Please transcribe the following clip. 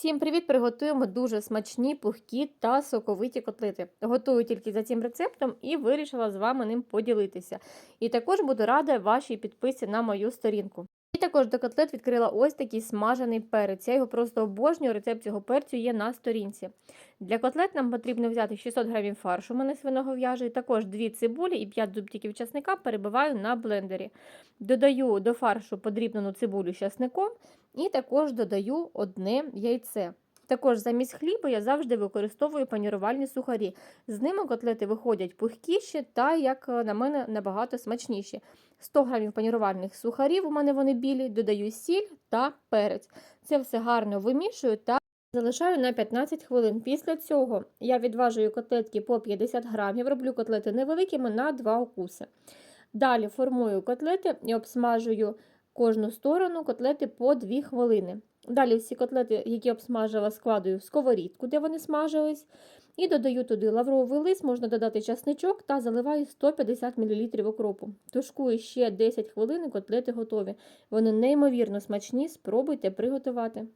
Всім привіт! Приготуємо дуже смачні, пухкі та соковиті котлети. Готую тільки за цим рецептом і вирішила з вами ним поділитися. І також буду рада вашій підписці на мою сторінку. І також до котлет відкрила ось такий смажений перець. Я його просто обожнюю. Рецепт цього перцю є на сторінці. Для котлет нам потрібно взяти 600 г фаршу, мене свиного в'яжу, також 2 цибулі і 5 зубчиків часника перебиваю на блендері. Додаю до фаршу подрібнену цибулю часником і також додаю одне яйце. Також замість хліба я завжди використовую панірувальні сухарі. З ними котлети виходять пухкіші та, як на мене, набагато смачніші. 100 г панірувальних сухарів, у мене вони білі, додаю сіль та перець. Це все гарно вимішую та залишаю на 15 хвилин. Після цього я відважую котлетки по 50 грамів, роблю котлети невеликими на 2 укуси. Далі формую котлети і обсмажую кожну сторону котлети по 2 хвилини. Далі всі котлети, які обсмажила, складую в сковорідку, де вони смажились, і додаю туди лавровий лист, можна додати часничок та заливаю 150 мл окропу. Тушкую ще 10 хвилин і котлети готові. Вони неймовірно смачні, спробуйте приготувати.